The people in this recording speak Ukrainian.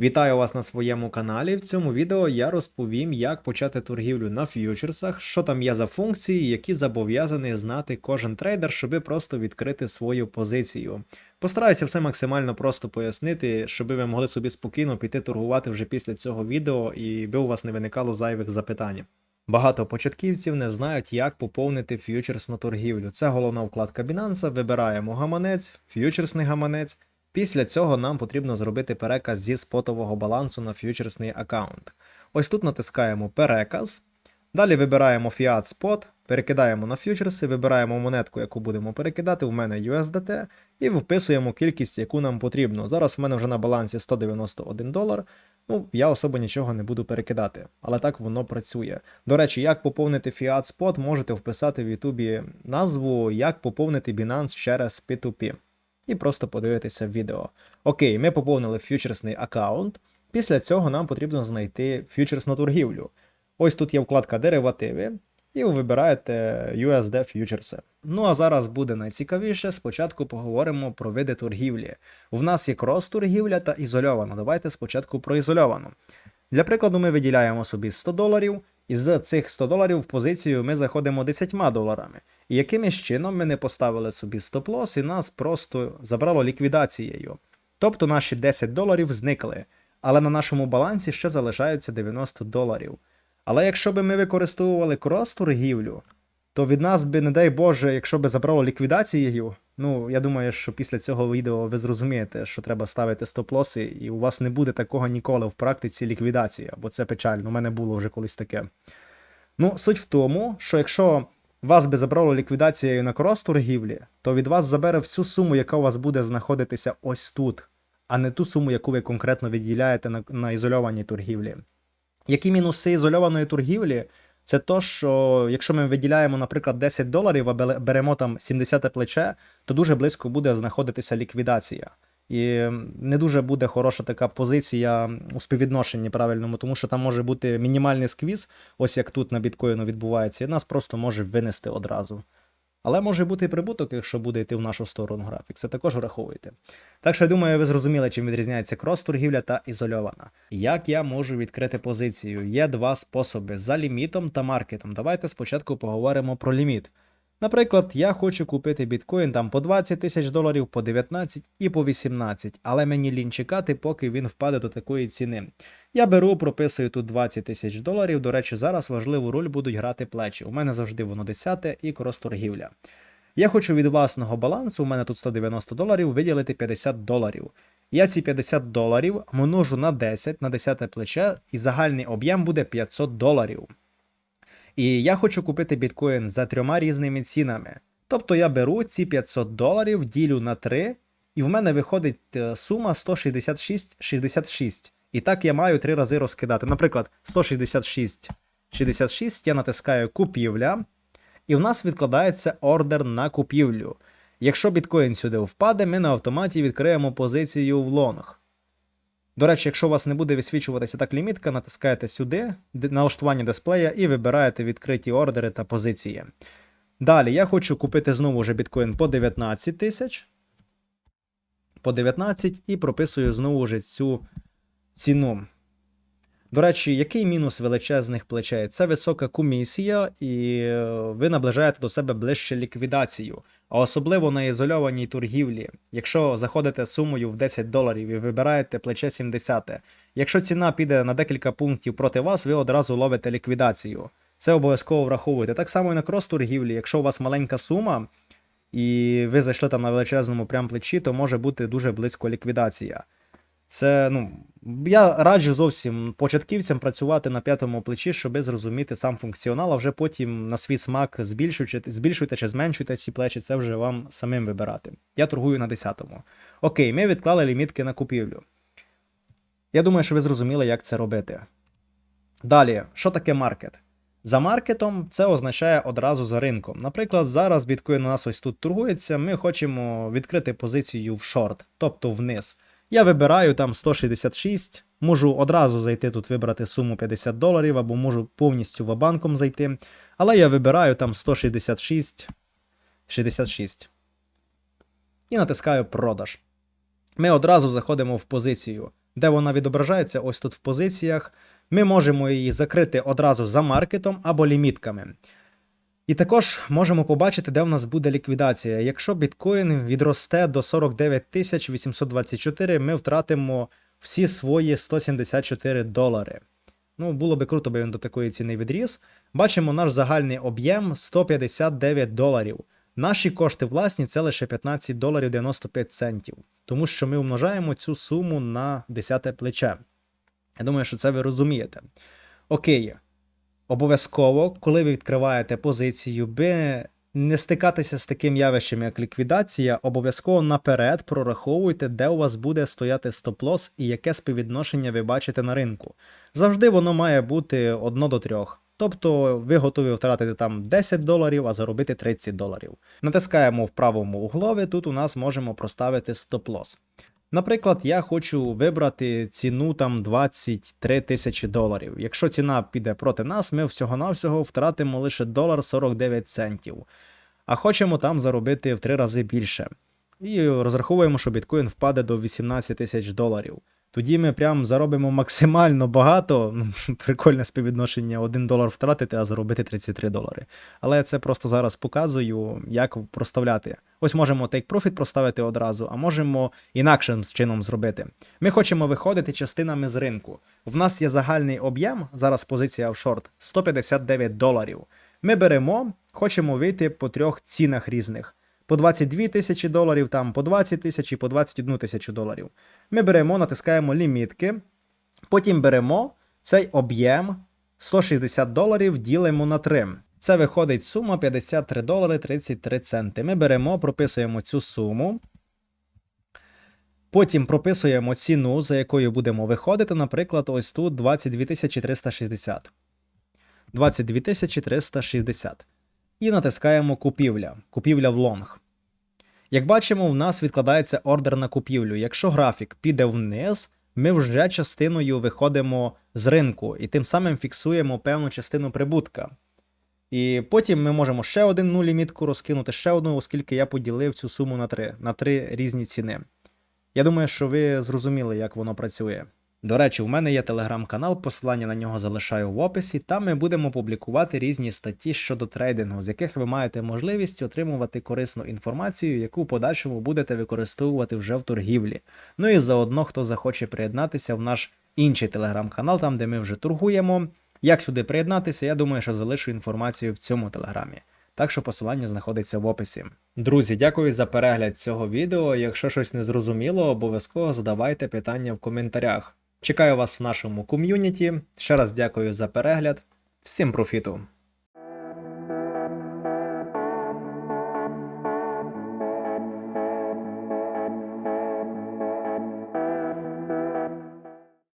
Вітаю вас на своєму каналі. В цьому відео я розповім, як почати торгівлю на ф'ючерсах, що там є за функції, які зобов'язаний знати кожен трейдер, щоби просто відкрити свою позицію. Постараюся все максимально просто пояснити, щоб ви могли собі спокійно піти торгувати вже після цього відео і би у вас не виникало зайвих запитань. Багато початківців не знають, як поповнити ф'ючерсну торгівлю. Це головна вкладка Binance, вибираємо гаманець, ф'ючерсний гаманець. Після цього нам потрібно зробити переказ зі спотового балансу на ф'ючерсний аккаунт. Ось тут натискаємо переказ. Далі вибираємо Fiat Spot, перекидаємо на ф'ючерси, вибираємо монетку, яку будемо перекидати. У мене USDT, і вписуємо кількість, яку нам потрібно. Зараз у мене вже на балансі 191 долар. Ну, я особо нічого не буду перекидати, але так воно працює. До речі, як поповнити Fiat Spot, можете вписати в Ютубі назву, як поповнити Binance через P2P і просто подивитися відео. Окей, ми поповнили фьючерсний аккаунт. Після цього нам потрібно знайти фьючерсну торгівлю. Ось тут є вкладка деривативи, і ви вибираєте USD фьючерси. Ну а зараз буде найцікавіше. Спочатку поговоримо про види торгівлі. В нас є крос-торгівля та ізольована. Давайте спочатку про ізольовану. Для прикладу, ми виділяємо собі 100 доларів, і з цих 100 доларів в позицію ми заходимо 10 доларами. І якимось чином ми не поставили собі стоп-лос і нас просто забрало ліквідацією. Тобто наші 10 доларів зникли, але на нашому балансі ще залишаються 90 доларів. Але якщо би ми використовували крос-торгівлю, то від нас би, не дай Боже, якщо би забрало ліквідацією, ну я думаю, що після цього відео ви зрозумієте, що треба ставити стоп-лоси, і у вас не буде такого ніколи в практиці ліквідації, бо це печально. У мене було вже колись таке. Ну, суть в тому, що якщо вас би забрало ліквідацією на крос торгівлі, то від вас забере всю суму, яка у вас буде знаходитися ось тут, а не ту суму, яку ви конкретно відділяєте на, на ізольованій торгівлі. Які мінуси ізольованої торгівлі? Це то, що якщо ми виділяємо, наприклад, 10 доларів, а беремо там 70 плече, то дуже близько буде знаходитися ліквідація. І не дуже буде хороша така позиція у співвідношенні правильному, тому що там може бути мінімальний сквіз, ось як тут на біткоїну відбувається, і нас просто може винести одразу. Але може бути і прибуток, якщо буде йти в нашу сторону графік. Це також враховуйте. Так що я думаю, ви зрозуміли, чим відрізняється крос-торгівля та ізольована. Як я можу відкрити позицію? Є два способи: за лімітом та маркетом. Давайте спочатку поговоримо про ліміт. Наприклад, я хочу купити біткоін там по 20 тисяч доларів, по 19 і по 18, але мені лінь чекати, поки він впаде до такої ціни. Я беру, прописую тут 20 тисяч доларів. До речі, зараз важливу роль будуть грати плечі. У мене завжди воно 10 і крос-торгівля. Я хочу від власного балансу, у мене тут 190 доларів, виділити 50 доларів. Я ці 50 доларів множу на 10, на 10 плече, і загальний об'єм буде 500 доларів. І я хочу купити біткоін за трьома різними цінами. Тобто я беру ці 500 доларів, ділю на 3, і в мене виходить е, сума 166,66. І так я маю три рази розкидати. Наприклад, 166,66 я натискаю купівля, і в нас відкладається ордер на купівлю. Якщо біткоін сюди впаде, ми на автоматі відкриємо позицію в лонг. До речі, якщо у вас не буде висвічуватися так лімітка, натискаєте сюди, налаштування дисплея, і вибираєте відкриті ордери та позиції. Далі я хочу купити знову вже біткоін по 19 тисяч. По 19 і прописую знову вже цю ціну. До речі, який мінус величезних плечей? Це висока комісія, і е, ви наближаєте до себе ближче ліквідацію. А особливо на ізольованій торгівлі. Якщо заходите сумою в 10 доларів і вибираєте плече 70, якщо ціна піде на декілька пунктів проти вас, ви одразу ловите ліквідацію. Це обов'язково враховуйте. Так само і на крос-торгівлі, якщо у вас маленька сума, і ви зайшли там на величезному прям плечі, то може бути дуже близько ліквідація. Це, ну, я раджу зовсім початківцям працювати на п'ятому плечі, щоб зрозуміти сам функціонал, а вже потім на свій смак збільшуйте, збільшуйте чи зменшуйте ці плечі, це вже вам самим вибирати. Я торгую на 10-му. Окей, ми відклали лімітки на купівлю. Я думаю, що ви зрозуміли, як це робити. Далі, що таке маркет? За маркетом це означає одразу за ринком. Наприклад, зараз біткоін у нас ось тут торгується, ми хочемо відкрити позицію в шорт, тобто вниз. Я вибираю там 166, можу одразу зайти тут вибрати суму 50 доларів, або можу повністю в банком зайти. Але я вибираю там 166, 66. І натискаю продаж. Ми одразу заходимо в позицію. Де вона відображається? Ось тут в позиціях. Ми можемо її закрити одразу за маркетом або лімітками. І також можемо побачити, де в нас буде ліквідація. Якщо біткоін відросте до 49 824, ми втратимо всі свої 174 долари. Ну, було би круто, би він до такої ціни відріс. Бачимо наш загальний об'єм 159 доларів. Наші кошти власні це лише 15 доларів 95 центів, тому що ми умножаємо цю суму на 10 плече. Я думаю, що це ви розумієте. Окей, обов'язково, коли ви відкриваєте позицію, би не стикатися з таким явищем, як ліквідація, обов'язково наперед прораховуйте, де у вас буде стояти стоп-лос і яке співвідношення ви бачите на ринку. Завжди воно має бути 1 до 3. Тобто ви готові втратити там 10 доларів, а заробити 30 доларів. Натискаємо в правому углові, тут у нас можемо проставити стоп-лос. Наприклад, я хочу вибрати ціну там 23 тисячі доларів. Якщо ціна піде проти нас, ми всього-навсього втратимо лише долар 49 центів. А хочемо там заробити в три рази більше. І розраховуємо, що біткоін впаде до 18 тисяч доларів. Тоді ми прям заробимо максимально багато. Ну, Прикольне співвідношення 1 долар втратити, а заробити 33 долари. Але це просто зараз показую, як проставляти. Ось можемо take profit проставити одразу, а можемо інакшим чином зробити. Ми хочемо виходити частинами з ринку. В нас є загальний об'єм, зараз позиція в шорт 159 доларів. Ми беремо, хочемо вийти по трьох цінах різних. По 22 тисячі доларів, там по 20 тисяч і по 21 тисячу доларів. Ми беремо, натискаємо лімітки, потім беремо цей об'єм 160 доларів, ділимо на 3. Це виходить сума 53 долари 33 центи. Ми беремо, прописуємо цю суму. Потім прописуємо ціну, за якою будемо виходити, наприклад, ось тут 22 360. 22 360. І натискаємо купівля. Купівля в лонг. Як бачимо, в нас відкладається ордер на купівлю. Якщо графік піде вниз, ми вже частиною виходимо з ринку і тим самим фіксуємо певну частину прибутка. І потім ми можемо ще одну лімітку розкинути, ще одну, оскільки я поділив цю суму на три, на три різні ціни. Я думаю, що ви зрозуміли, як воно працює. До речі, у мене є телеграм-канал, посилання на нього залишаю в описі. Там ми будемо публікувати різні статті щодо трейдингу, з яких ви маєте можливість отримувати корисну інформацію, яку в подальшому будете використовувати вже в торгівлі. Ну і заодно, хто захоче приєднатися в наш інший телеграм-канал, там де ми вже торгуємо. Як сюди приєднатися, я думаю, що залишу інформацію в цьому телеграмі. Так що посилання знаходиться в описі. Друзі, дякую за перегляд цього відео. Якщо щось не зрозуміло, обов'язково задавайте питання в коментарях. Чекаю вас в нашому ком'юніті. Ще раз дякую за перегляд. Всім профіту!